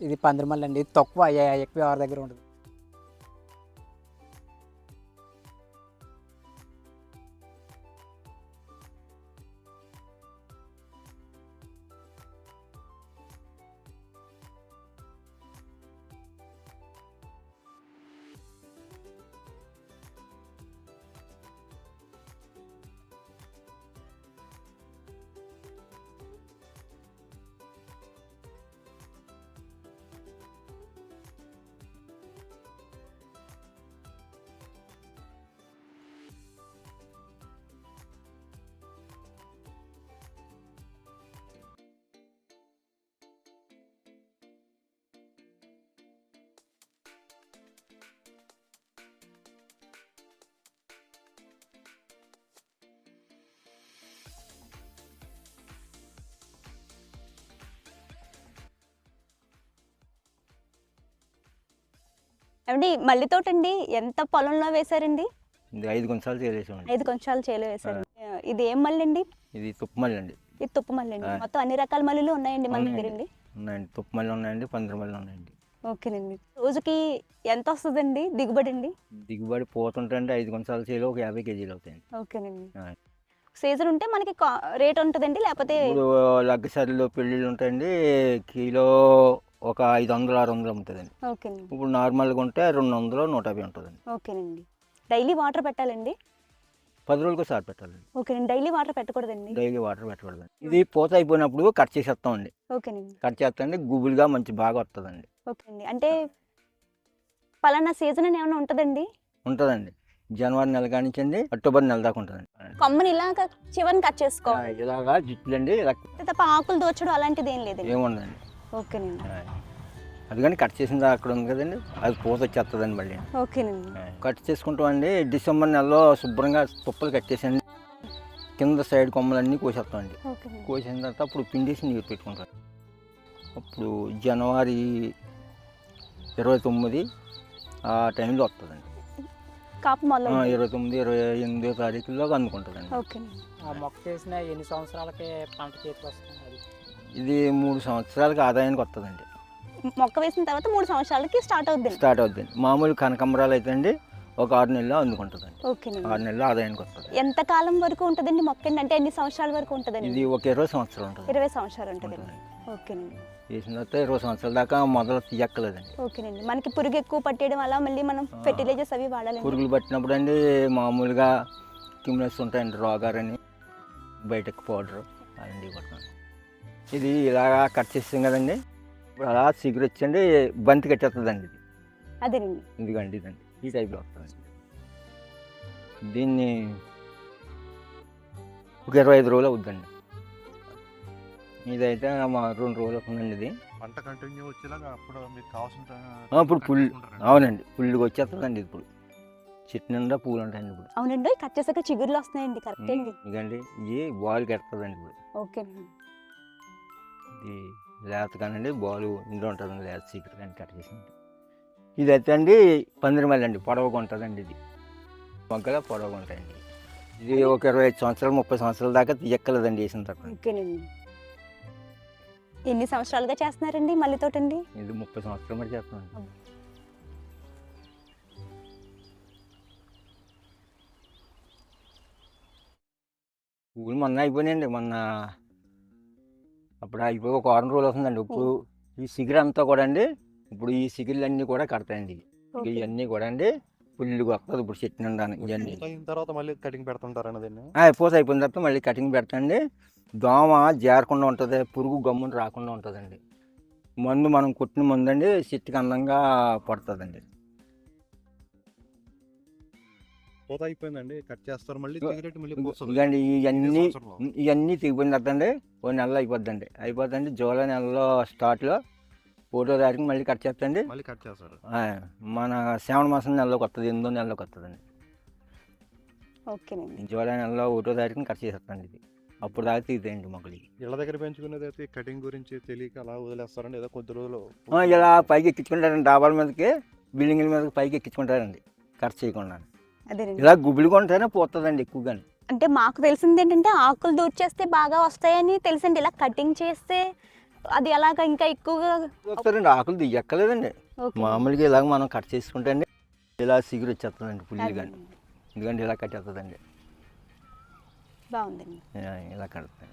ఇది పందిరిమల్లి అండి. తక్కువ ఎ- ఎక్కువ ఎవరి దగ్గర ఉండదు. ఏమండి మల్లి తోట అండి ఎంత పొలంలో వేశారండి? ఇది ఐదు గుంసాలు చేసేసామండి ఐదు కొంచాలు చేలో వేశారు ఇది ఏం మల్లి అండి ఇది తుప్పమల్లి అండి ఇది తుప్పు మల్లి అండి. మొత్తం అన్ని రకాల మల్లెలు ఉన్నాయండి మన దగ్గర అండి ఉన్నాయండి. తుప్పమల్లి ఉన్నాయండి పందిరమల్లి ఉన్నాయండి. ఓకేనండి. రోజుకి ఎంత వస్తుందండి? దిగుబడి అండి? దిగుబడి పోతుంటే ఐదు గుంసాలు చేలో ఒక యాభై కేజీలు అవుతాయండి. ఓకేనండి. సీజన్ ఉంటే మనకి రేట్ ఉంటుందండి లేకపోతే లగ్గసరిలో పెళ్ళిళ్ళు ఉంటాయండి కిలో ఒక ఐదు వందలు ఆరు వందలు ఉంటుందండి. ఓకేనండి. ఇప్పుడు నార్మల్గా ఉంటే రెండు వందలు నూట యాభై ఉంటుందండి. ఓకేనండి. డైలీ వాటర్ పెట్టాలండి? పది రోజులకు సార్ పెట్టాలండి. ఓకేనండి. డైలీ వాటర్ పెట్టకూడదండి? డైలీ వాటర్ పెట్టకూడదండి. ఇది పూత అయిపోయినప్పుడు కట్ చేసేస్తామండి. ఓకేనండి. కట్ చేస్తాండి గుబులుగా మంచి బాగా వస్తుందండి. ఓకేనండి. అంటే పలానా సీజన్ అని ఏమైనా ఉంటుందండి? ఉంటుందండి. జనవరి నెల కానించండి అక్టోబర్ నెల దాకా ఉంటుందండి. కొమ్మని ఇలాగ చివరిని కట్ చేసుకోవాలి. ఇలాగా జిట్లండి ఇలా తప్ప ఆకులు దోచడం అలాంటిది ఏం లేదండి. ఏముందండి ఓకేనండి. అది కానీ కట్ చేసింది అక్కడ ఉంది కదండి అది పూత వచ్చేస్తుందండి మళ్ళీ. ఓకేనండి. కట్ చేసుకుంటామండి డిసెంబర్ నెలలో శుభ్రంగా తుప్పలు కట్టేసండి కింద సైడ్ కొమ్మలన్నీ కోసేస్తామండి. కోసిన తర్వాత అప్పుడు పిండేసి నీరు పెట్టుకుంటాం. అప్పుడు జనవరి ఇరవై తొమ్మిది ఆ టైంలో వస్తుందండి ఇరవై తొమ్మిది ఇరవై ఎనిమిదో తారీఖుల్లో అందుకుంటుందండి. ఆ మొక్క చేసిన ఎన్ని సంవత్సరాలకి పంట చేతికి వస్తుంది అది? ఇది మూడు సంవత్సరాలకి ఆదాయానికి వస్తుందండి మొక్క వేసిన తర్వాత మూడు సంవత్సరాలకి స్టార్ట్ అవుద్దండి. స్టార్ట్ అవుతుంది మామూలు కనకంబరాలు అయితే అండి ఒక ఆరు నెలలు అందుకుంటుందండి. ఓకేనండి. ఆరు నెలలు ఆదాయానికి వస్తుంది ఎంత కాలం వరకు ఉంటుందండి మొక్క అండి? అంటే ఎన్ని సంవత్సరాల వరకు ఉంటుందండి? ఇది ఒక ఇరవై సంవత్సరాలు ఉంటుంది. ఇరవై సంవత్సరాలు ఉంటుందండి ఉంటుందండి. ఓకేనండి. వేసిన తర్వాత ఇరవై సంవత్సరాల దాకా మొదలు తీయక్కలేదండి ఓకేనండి. మనకి పురుగు ఎక్కువ పట్టేయడం వల్ల మళ్ళీ మనం. ఫెర్టిలైజర్స్ అవి వాడాలండి. పురుగులు పట్టినప్పుడు అండి మామూలుగా కిమ్లెస్ ఉంటాయండి రోగారని బయటకు పౌడర్ అలాంటివి కొట్టాను ఇది ఇలాగా కట్ చేస్తాం కదండి. ఇప్పుడు అలా సిగురు వచ్చండి బంతి కట్టేస్తుందండి ఇది. అదేనండి. ఇదిగండి ఇదండి. ఈ టైప్లో వస్తుందండి. దీన్ని ఒక ఇరవై ఐదు రోజులు అవుద్దండి. ఇదైతే మా రెండు రోజులు అవుతుందండి ఇది. పంట కంటిన్యూ వచ్చేలాగా అప్పుడు మీకు కావాల్సిన ఇప్పుడు పుల్ అవునండి. పుల్లుగా వచ్చేస్తుందండి ఇప్పుడు. చెట్టు నిండా పూలు ఉంటాయండి ఇప్పుడు. అవునండి. కట్ చేసాక చిగుర్లు వస్తున్నాయండి. కరెక్ట్ అండి. ఇదండి. ఇది బాల్ కడుతుందండి ఇప్పుడు. ఓకేనండి. ఇది లేత కానండి బాల్ ఇంట్లో ఉంటుందండి లేత సీక్రెట్ కానీ కట్ చేసింది ఇది అయితే అండి పందిరిమల్లి అండి పొడవుగా ఉంటుందండి ఇది. మొగ్గల పొడవుగా ఉంటాయండి. ఇది ఒక ఇరవై ఐదు సంవత్సరాలు ముప్పై సంవత్సరాల దాకా తీయక్కలేదండి వేసిన తర్వాత. ఓకేనండి ఎన్ని సంవత్సరాలుగా చేస్తున్నారండి మళ్ళీ తోటండి? ఇది ముప్పై సంవత్సరాలు మరి చేస్తున్నాండి అబ్బా. పూలు మొన్న అయిపోయినాయండి మొన్న అప్పుడు అయిపోయి ఒక వారం రోజులు అవుతుందండి. ఇప్పుడు ఈ సిగిరి అంతా కూడా అండి ఇప్పుడు ఈ సిగిర్లు అన్నీ కూడా కడతాయండి. ఇవన్నీ కూడా అండి పుల్లుగా వస్తుంది ఇప్పుడు చెట్టు నిండా ఇవన్నీ తర్వాత మళ్ళీ కటింగ్ పెడుతుంటారు పూత అయిపోయిన తర్వాత మళ్ళీ కటింగ్ పెడతాండి దోమ జారకుండా ఉంటుంది పురుగు గమ్మున రాకుండా ఉంటుందండి. మందు మనం కొట్టిన మందు అండి చెట్టుకి అందంగా పడుతుందండి. పూత అయిపోయిందండి కట్ చేస్తారు మళ్ళీ సిగరెట్ మళ్ళీ పూస్తుంది. ఇదండి ఇవన్నీ. ఇవన్నీ తెగిపోయిన తర్వాత అండి ఓ నెల అయిపోద్దండి. అయిపోద్దండి జూలై నెలలో స్టార్ట్లో ఫోటో తారీఖు మళ్ళీ కట్ చేస్తండి మళ్ళీ కట్ చేస్తారు. ఆ, మన శ్రావణ మాసం నెలలోకి వస్తుంది ఎనిమిదో నెలలోకి వస్తుందండి ఓకేనండి. జూలై నెలలో ఒకటో తారీఖున కట్ చేసేస్తాండి ఇది. అప్పుడు దాకా తీద్దండి మొక్కలు ఇళ్ళ దగ్గర పెంచుకునేది అయితే కటింగ్ గురించి తెలియక అలా వదిలేస్తారండి ఏదో కొద్ది రోజులు ఆ, ఇలా పైకి ఎక్కించుకుంటారండి డాబాల మీదకి బిల్డింగ్ల మీదకి పైకి ఎక్కించుకుంటారండి ఖర్చు చేయకుండా ఇలా గుబులుగా ఉంటేనే పోతుందండి ఎక్కువగాని. అంటే మాకు తెలిసింది ఏంటంటే ఆకులు దూర్చేస్తే బాగా వస్తాయని తెలిసింది. ఇలా కటింగ్ చేస్తే అది అలాగా ఇంకా ఎక్కువగా వస్తారండి. ఆకులు దిగక్కలేదండి ఓకే. మామూలుగా ఇలాగ మనం కట్ చేసుకుంటే అండి ఇలా సిగురు వచ్చేస్తుందండి పుల్లి కానీ. ఎందుకంటే ఇలా కట్టేస్తుందండి. బాగుందండి. ఇలా ఇలా కడుతుంది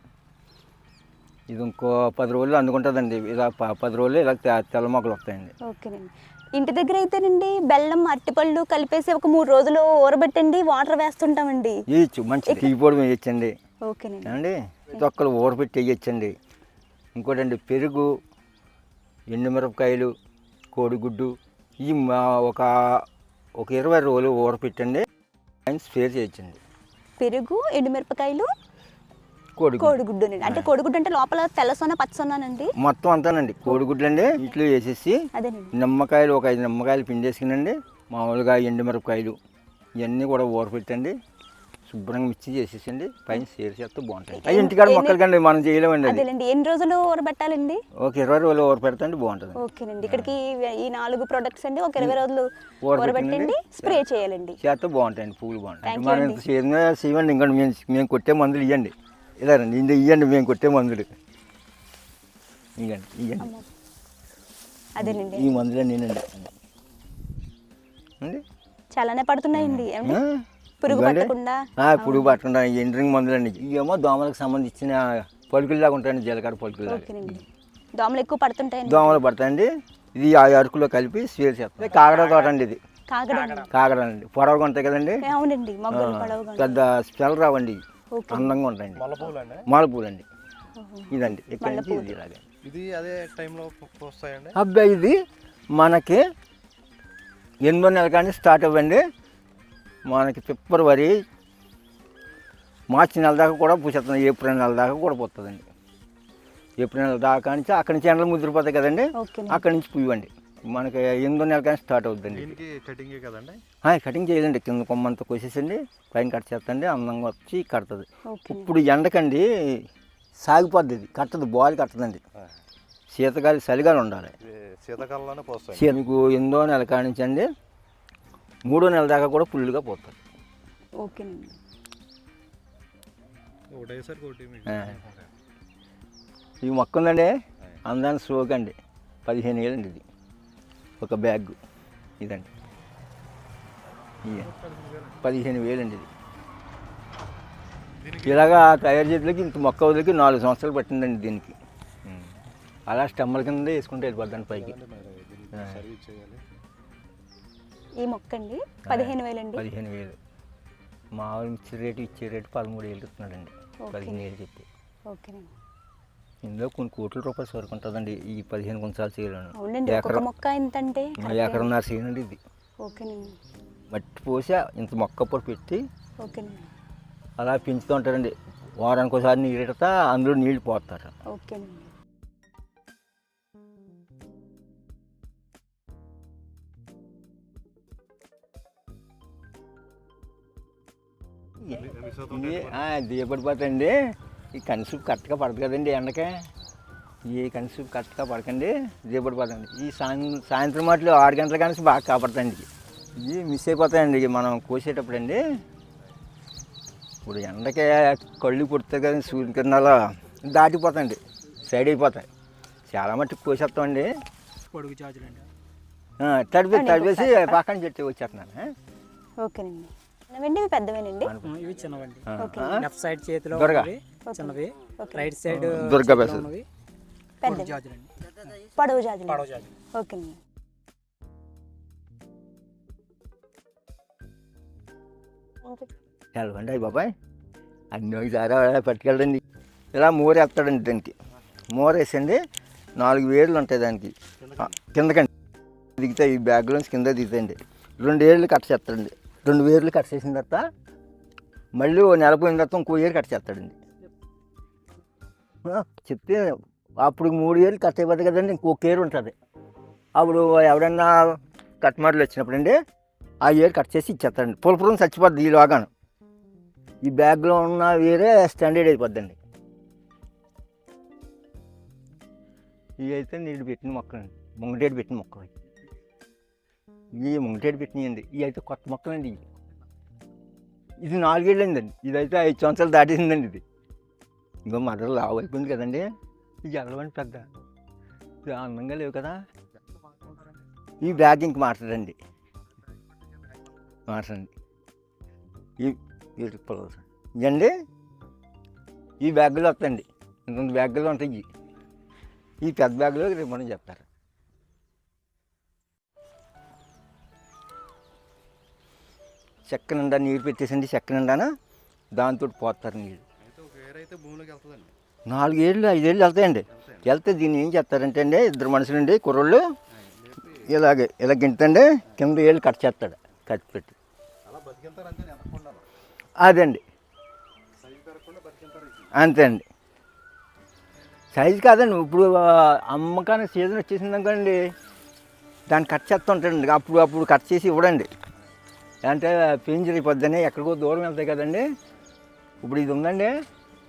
ఇది ఇంకో పది రోజులు అందుకుంటుందండి. ఇలా పది రోజులు ఇలా తెల్ల మొక్కలు వస్తాయండి. ఓకేనండి. ఇంటి దగ్గర అయితేనండి బెల్లం అరటిపళ్ళు కలిపేసి ఒక మూడు రోజులు ఊరబెట్టండి వాటర్ వేస్తుంటామండి. వేయచ్చు మంచి టీ పొడి వేయచ్చండి. ఓకేనండి. ఏమండి? తొక్కలు ఊరపెట్టి వేయచ్చండి. ఇంకోటండి పెరుగు ఎండుమిరపకాయలు కోడిగుడ్డు ఈ మా- ఒక ఒక ఇరవై రోజులు ఊరపెట్టండి ఆయన స్పేర్ చేయొచ్చండి పెరుగు ఎండుమిరపకాయలు కోడిగుడ్డు. అంటే కోడిగుడ్డు అంటే లోపల తెల్లసొన పచ్చసొన్నానండి మొత్తం అంతానండి. కోడిగుడ్లు అండి ఇట్లో వేసేసి నిమ్మకాయలు ఒక ఐదు నిమ్మకాయలు పిండేసుకునండి. మామూలుగా ఎండుమిరపకాయలు ఇవన్నీ కూడా ఊరపెట్టండి. శుభ్రంగా మిక్సీ చేసేసండి. పైన సేర్ చేస్తే బాగుంటాయి. అవి ఇంటికాడ మొక్కలు కండి మనం చేయలేమండి అది. అదేనండి ఎన్ని రోజులు ఊరబెట్టాలండి? ఒక ఇరవై రోజులు ఊరపెడితే బాగుంటుంది. ఓకేనండి. ఇక్కడికి ఈ నాలుగు ప్రొడక్ట్స్ అండి. ఒక ఇరవై రోజులు ఊరబెట్టండి. స్ప్రే చేయాలండి. చేస్తే బాగుంటాయండి పువ్వులు బాగుంటాయి. మనం. ఇంత చేయండి ఇంకా మేము మేము కొట్టే మందులు ఇవ్వండి. ఇలా రండి. ఇంత ఇవ్వండి మేము కొట్టే మందులు. ఇవ్వండి ఇవ్వండి. అదేనండి. ఈ మందులు నేనండి. అండి? చాలానే పడుతున్నాయండి. పురుగు. పట్టకుండా? పురుగు పట్టకుండా ఎండ్రింగ్ మందులండి. ఇవేమో దోమలకు సంబంధించిన పలుకుల్లాగా ఉంటాయండి జీలకర్ర పలుకుల్లాగా. ఓకేనండి. దోమలు ఎక్కువ పడుతుంటాయండి. దోమలు పడతాయండి. ఇది ఆ అరకులో కలిపి స్వేర్ చేస్తాం. కాగడ తోట అండి ఇది. కాగడండి. కాగడ అండి పొడవుగా ఉంటాయి కదండి. అవునండి. పెద్ద స్మెల్ రావండి. అందంగా ఉంటాయండి మాలపూలు అండి. ఇదండి. ఇక్కడ నుంచి ఇది ఇలాగే. ఇది అదే టైంలో వస్తాయండి? అబ్బాయి ఇది మనకి ఎనిమిదో నెల కానీ స్టార్ట్ అవ్వండి. మనకి ఫిబ్రవరి మార్చి నెల దాకా కూడా పూసేస్తుంది. ఏప్రిల్ నెల దాకా కూడా పోతుందండి. ఏప్రిల్ నెల దాకా నుంచి అక్కడి నుంచి ఎండలు ముదిరిపోతాయి కదండి. అక్కడి నుంచి పుయ్యండి. మనకి ఎనిమిదో నెల కానీ స్టార్ట్ అవుతుందండి కటింగే కదండి? ఆ, కటింగ్ చేయాలండి కింద కొమ్మంతా కోసేసండి పైన కట్ చేస్తండి అందంగా వచ్చి కడుతుంది. ఓకే. ఇప్పుడు ఎండకండి సాగిపోద్ది ఇది. కట్టదు బాల్ కట్టదండి. శీతగాలి చలిగాలి ఉండాలి. శీతాకాలంలోనే పోస్తాయి చీ- మీకు ఎనిమిదో నెల కానించి అండి మూడో నెల దాకా కూడా ఫుల్గా పోతుంది ఓకేనండి. ఈ మొక్క ఉందండి అందాన్ని స్ట్రోక్ అండి పదిహేను వేలండి ఇది. ఒక బ్యాగ్ ఇదండి. పదిహేను వేలండి ఇది. ఇలాగా తయారు చేతులకి ఇంత మొక్క వదిలికి నాలుగు సంవత్సరాలు పట్టిందండి దీనికి. అలా స్టమ్మల కింద వేసుకుంటే వెళ్ళిపోద్దండి పైకి. దీనికి సర్వీస్ చేయాలి. ఈ మొక్క అండి పదిహేను వేలండి. పదిహేను వేలు. మామూలు ఇచ్చే రేటు ఇచ్చే రేటు పదమూడు వేలు ఇస్తున్నాడండి. పదిహేను వేలు చెప్పి. ఓకేనండి. ఇందులో కొన్ని కోట్ల రూపాయలు సరుకు ఉంటుందండి ఈ పదిహేను అవునండి ఒక్కొక్క ఎకరం మొక్క ఎకరన్నర చేయనండి ఇది. ఓకేనండి మట్టి పోసి ఇంత మొక్క పొడి పెట్టి ఓకేనండి అలా పెంచుతూ ఉంటారండి. వారానికి ఒకసారి నీళ్ళు పెడతా అందులో నీళ్ళు పోస్తారు. ఓకేనండి దీపడిపోతాయండి ఈ కనిసూపు కరెక్ట్గా పడదు కదండి ఎండకే. ఈ కనిసూపు కరెక్ట్గా పడకండి దీపడిపోతాయండి ఈ సాయం సాయంత్రం మాటలు ఆరు గంటల కానీ బాగా కాపాడుతాయండి. ఇవి మిస్ అయిపోతాయండి ఇవి మనం కోసేటప్పుడు అండి ఇప్పుడు ఎండకే కళ్ళు పుడతాయి కదండి సూర్యకిరణాలు దాటిపోతాయండి సైడ్ అయిపోతాయి. చాలా మట్టుకు కోసేస్తామండి. పొడుగు జాజులండి. ఆ, తడిపి తడిపేసి. పక్కన చెట్టు వచ్చేస్తున్నాను? ఓకేనండి. చిన్నవండి ఇవి పెద్దవేనండి? ఇవి చిన్నవండి? లెఫ్ట్ సైడ్ చేతిలో చిన్నవి. ఓకే. Right side Durga. ఉన్నవి. పొడవు జాజులు పడవ జాజులు. ఓకేనండి తెలవండి అయ్యి బాబాయ్. అన్ని ఒకసారి పట్టుకెళ్ళండి. ఇలా మూరేస్తాడండి దానికి. మూరేసండి నాలుగు వేర్లు ఉంటాయి దానికి. కిందకండి. దిగుతాయి ఈ బ్యాగ్లోంచి కింద దిగుతాయండి. రెండు ఏళ్ళు కట్ చేస్తాడండి. రెండు వేర్లు కట్ చేసిన తర్వాత మళ్ళీ ఓ నెల పోయిన తర్వాత ఇంకో ఏరు కట్ చేస్తాడండి. చెప్తే అప్పుడు మూడు ఏళ్ళు కట్ అయిపోతుంది కదండి ఇంకొక ఏరు ఉంటుంది. అప్పుడు ఎవడన్నా కట్మార్లు వచ్చినప్పుడు అండి ఆ ఏరు కట్ చేసి ఇచ్చేస్తారండి పులపురం చచ్చిపోద్ది ఈ లోగాను. ఈ బ్యాగ్లో ఉన్న వేరే స్టాండర్డ్ అయిపోద్దండి. ఇవి అయితే నీళ్ళు పెట్టిన మొక్కలండి ముంగటేడు పెట్టిన మొక్కలు ఇవి ముంగటేడు పెట్టినాయండి. ఇవి అయితే కొత్త మొక్కలండి ఇవి. ఇది నాలుగేళ్ళండి ఇదైతే ఐదు సంవత్సరాలు దాటిందండి ఇది. ఇంకో మదర్ లావు అయిపోయింది కదండి. ఇది వెళ్ళమని పెద్ద. ఇది అందంగా లేవు కదా. ఈ బ్యాగ్ ఇంక మాట్లాడండి. మాట్లాడండి. ఈ ఇవ్వండి ఈ బ్యాగులు వస్తాయండి. ఇంకొంత బ్యాగులు ఉంటాయి ఈ పెద్ద బ్యాగులో రేపు మనం చెప్తారు. చెక్క నిండా నీరు పెట్టేసండి చెక్క నిండాన? దాంతో పోతారు నీళ్ళు. అయితే ఒక ఏర్ అయితే భూమిలోకి వెళ్తుందండి. నాలుగు ఏళ్ళు ఐదేళ్ళు వెళ్తాయండి. వెళ్తే దీన్ని ఏం చేస్తారంటే అండి ఇద్దరు మనుషులండి కుర్రోళ్ళు ఇలాగే ఇలా గింటండి కింద ఏళ్ళు కట్ చేస్తాడు కట్ పెట్టి. అదండి. అంతే అండి. సైజు కాదండి ఇప్పుడు అమ్మకానికి సీజన్ వచ్చేసింది అనుకోండి దాన్ని కట్ చేస్తూ ఉంటాడండి అప్పుడు అప్పుడు కట్ చేసి ఇవ్వడండి. అంటే పెంజర్ అయిపోద్దని ఎక్కడికో దూరం వెళ్తాయి కదండి. ఇప్పుడు ఇది ఉందండి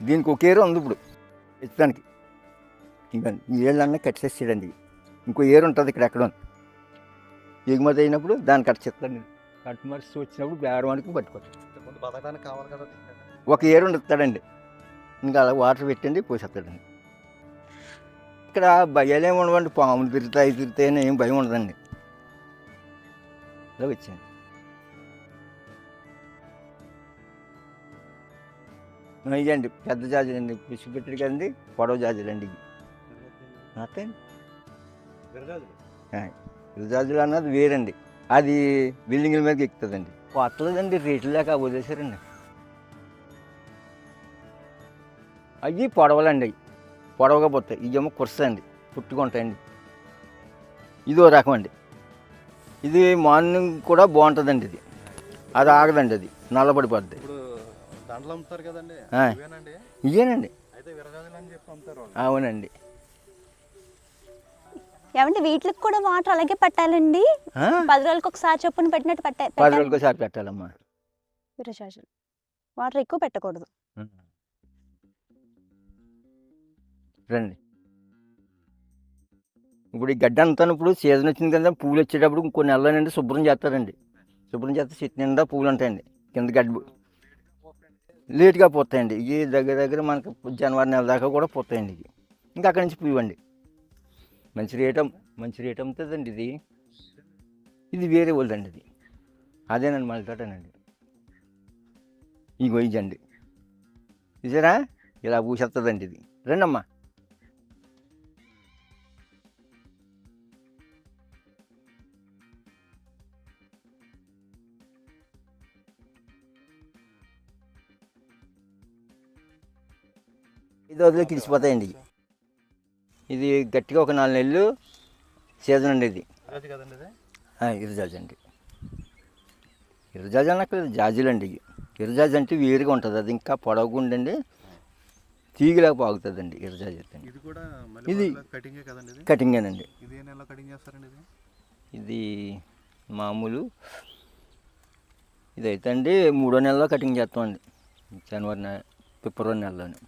దీనికి ఒక ఏరు ఉంది ఇప్పుడు. ఇస్తానికి ఇంకండి ఈ ఏళ్ళన్నా కట్ చేసేయండి. ఇంకో ఏరు ఉంటుంది ఇక్కడ ఎక్కడ. ఎగుమతి అయినప్పుడు దాన్ని కట్ చేస్తాండి కట్ మరిచి వచ్చినప్పుడు బేరవానికి పట్టుకోవచ్చు. ఒక ఏరు ఉండుతాడండి. ఇంకా అలా వాటర్ పెట్టండి పోసేస్తాడండి. ఇక్కడ భయాలు ఏమి ఉండవండి. పాములు తిరుగుతాయి తిరుగుతాయని ఏం భయం ఉండదండి. ఇలా వచ్చింది ఇదండి. పెద్ద జాజులు అండి పిచ్చి పెట్టాడు కదండి. పొడవ జాజులు అండి ఇవి అంతే విరజాజులు జాజులు అన్నది వేరండి. అది బిల్డింగ్ల మీదకి ఎక్కుతుందండి. కొత్తలేదండి రేట్లు లేక వదిలేశారండి. అవి పొడవలండి అవి పొడవగా పోతాయి. ఇవేమో కుర్సండి పుట్టుకుంటాయండి ఇది ఓ రకం అండి. ఇది మార్నింగ్ కూడా బాగుంటుందండి ఇది. అది ఆగదండి అది. నల్లబడిపోద్ది. ఇవేనండి? అవునండి. ఏమంటే వీటికి కూడా వాటర్ అలాగే పట్టాలండి? పది రోజులకు ఒకసారి చొప్పున పెట్టినట్టు పట్ట పది రోజులకి ఒకసారి పెట్టాలమ్మా. విరజాజులు వాటర్ ఎక్కువ పెట్టకూడదు. రండి. ఇప్పుడు ఈ గడ్డ అంతా ఇప్పుడు సీజన్ వచ్చింది కదా పూలు వచ్చేటప్పుడు ఇంకో నెలలో నుండి శుభ్రం చేస్తారండి. శుభ్రం చేస్తే చెట్టు నిండా పూలు ఉంటాయండి. కింద గడ్డ లేట్గా పోతాయండి. ఇవి దగ్గర దగ్గర మనకి జనవరి నెల దాకా కూడా పోతాయండి ఇవి. ఇంకా అక్కడి నుంచి పూవండి మంచి రేట్ మంచి రేట్ అమ్ముతుందండి ఇది. ఇది వేరే వాళ్ళదండి ఇది. అదేనండి మళ్ళీ తోటనండి. ఇగో ఇదండి. చూసారా? ఇలా పూసేస్తుందండి ఇది. రండమ్మా. ఇడిచిపోతాయండి ఇవి. ఇది గట్టిగా ఒక నాలుగు నెలలు సీజన్ అండి ఇది. ఇరుజాజి అండి. ఇరుజాజి అనక్కలేదు జాజీలు అండి ఇరుజాజి అంటే వేరుగా ఉంటుంది అది ఇంకా పొడవుగుండండి తీగలాగా పాగుతుందండి ఇరుజాజి అయితే ఇది కటింగేనండి. ఇది మామూలు ఇదైతే అండి మూడో నెలలో కటింగ్ చేస్తామండి జనవరి నెల ఫిబ్రవరి నెలలోనే.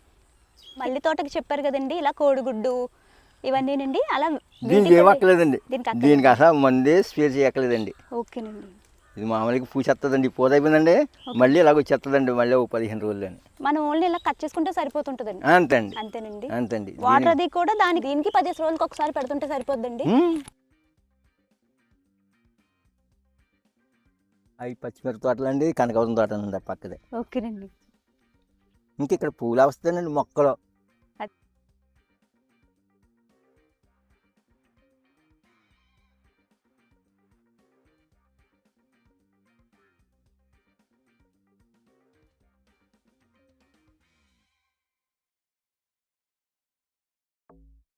మల్లి తోటకి చెప్పారు కదండి ఇలా కోడిగుడ్డు ఇవన్నీనండి. అలా దీనికి వీటికి ఏం కూడా- అక్కలేదండి దీనికి అసలు మందే స్పేర్ చేయక్కలేదండి ఓకేనండి. ఇది మామూలుగా పూసేస్తుందండి పూత అయిపోయిందండి మళ్ళీ ఇలాగ వచ్చేస్తుందండి మళ్ళీ ఒక పదిహేను రోజులని. మనం ఓన్లీ ఇలా కట్ చేసుకుంటే సరిపోతుంటుందండి. అంతే అండి అంతేనండి. అంతే అండి వాటర్ అది కూడా దానికి దీనికి పదిహేను రోజులకు ఒకసారి పెడుతుంటే సరిపోద్దండి. అవి పచ్చిమిరప తోటలు అండి కనకవరం తోట అండి ఆ పక్కదే. ఓకేనండి. ఇంక ఇక్కడ పూలు వస్తాయండి మొక్కలు.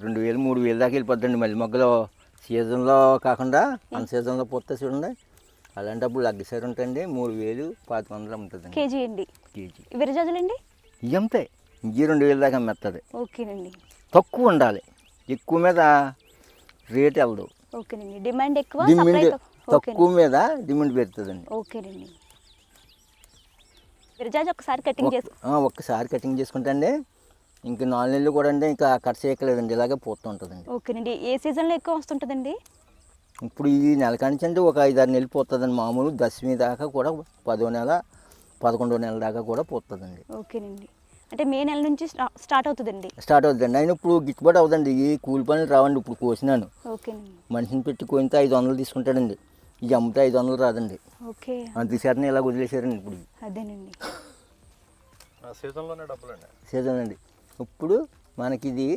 రెండు వేలు మూడు వేలు దాకా వెళ్ళిపోద్దండి. మళ్ళీ మొగ్గలు సీజన్లో కాకుండా అన్ సీజన్లో పోతే చూడండి. అలాంటప్పుడు లగ్గిసారి ఉంటాయండి మూడు వేలు పాతి వందలు అమ్ముతుందండి. కేజీ అండి. కేజీ. విరజాజులండి ఇవి అమ్ముతాయి ఇంకే రెండు వేలు దాకా అమ్మేస్తుంది ఓకేనండి. తక్కువ ఉండాలి. ఎక్కువ మీద రేట్ వెళ్ళదు. ఓకేనండి. డిమాండ్ ఎక్కువ డిమాండ్ తక్కువ. మీద డిమాండ్ పెరుగుతుందండి. ఓకేనండి. విరజాజు ఒకసారి కటింగ్ ఒక్క- చేసు ఆ, ఒక్కసారి కటింగ్ చేసుకుంటే అండి. ఇంక నాలుగు నెలలు కూడా అండి ఇంకా కట్ చేయక్కలేదండి ఇలాగే పోతూ ఉంటుందండి. ఓకేనండి. ఏ సీజన్లో ఎక్కువ వస్తుంటుందండి? ఇప్పుడు ఈ నెల కానించి అంటే ఒక ఐదారు నెలలు పోతుందండి మామూలు దశమి దాకా కూడా పదో నెల పదకొండో నెల దాకా కూడా పోతుందండి. ఓకేనండి. అంటే మే నెల నుంచి స్టా- స్టార్ట్ అవుతుందండి? స్టార్ట్ అవుతుందండి. అయినా ఇప్పుడు గిట్టుబాటు అవుతుందండి. ఈ కూలి పనులు రావండి ఇప్పుడు కోసినాను. ఓకేనండి. మనిషిని పెట్టి కోయితే ఐదు వందలు తీసుకుంటాడండి. ఇది అమ్మితే ఐదు వందలు రాదండి. ఓకే. అందుచేతనే ఇలా వదిలేశారండి ఇప్పుడు. అదేనండి. ఆ సీజన్లోనే డబ్బులండి. సీజన్ అండి. ఇప్పుడు మనకి ఇది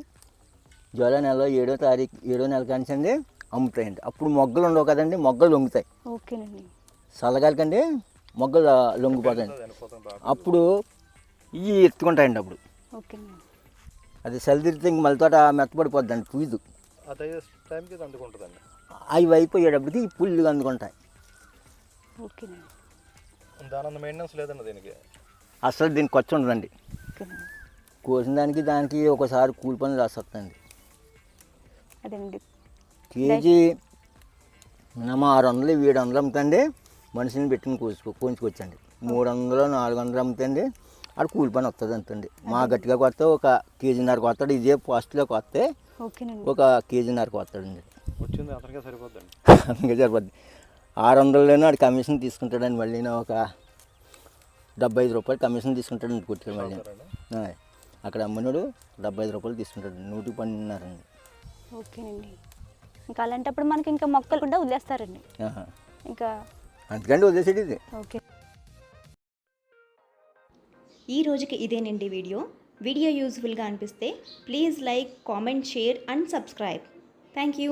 జూలై నెలలో ఏడో తారీఖు ఏడో నెల కానించండి అమ్ముతాయండి. అప్పుడు మొగ్గలు ఉండవు కదండి మొగ్గలు లొంగుతాయి. ఓకేనండి. చల్లగాలికండి మొగ్గలు లొంగిపోతాయండి. అప్పుడు ఇవి ఎత్తుకుంటాయండి అప్పుడు. అది చలి తిరిగితే ఇంక మళ్ళీ తోట మెత్తపడిపోద్దండి పూజు అది అయ్యే టైంకి ఇది అందుకుంటుందండి. అవి అయిపోయేటప్పటికి ఈ పుల్లుగా అందుకుంటాయి. అసలు దీనికి ఖర్చు ఉండదండి. కోసిన దానికి దానికి ఒకసారి కూలి రాస్తుందండి అదేనండి. కేజీ మినిమం ఆరు వందలు ఏడు వందలు అమ్ముతండి మనిషిని పెట్టుకుని కోసుకో కోయించుకోవచ్చండి మూడు వందలు నాలుగు వందలు అమ్ముతండి ఆడ కూలి పని వస్తుంది అంతండి. మా గట్టిగా కొత్త ఒక కేజీన్నర కొత్తాడు ఇదే ఫస్ట్లో కొత్తే ఓకేనండి. ఒక కేజీన్నర కొత్తాడండి. వచ్చింది అతనికే సరిపోద్దండి. అందుకే సరిపోద్ది. ఆరు వందలలోనే ఆడు కమిషన్ తీసుకుంటాడండి మళ్ళీ ఒక డెబ్బై ఐదు రూపాయలు కమిషన్ తీసుకుంటాడండి కుట్టుకుని మళ్ళీ. అక్కడ అమ్మినోడు డెబ్బై ఐదు రూపాయలు తీసుకుంటాడు. నూటి పన్నెండున్నారండి ఓకేనండి. ఇంకా అలాంటప్పుడు మనకి ఇంకా మొక్కలు కూడా వదిలేస్తారండి. ఇంకా అందుకండి వదిలేసాడు ఇది. ఓకే. ఈ రోజుకి ఇదేనండి వీడియో. వీడియో యూజ్ఫుల్గా అనిపిస్తే please like comment share and subscribe. Thank you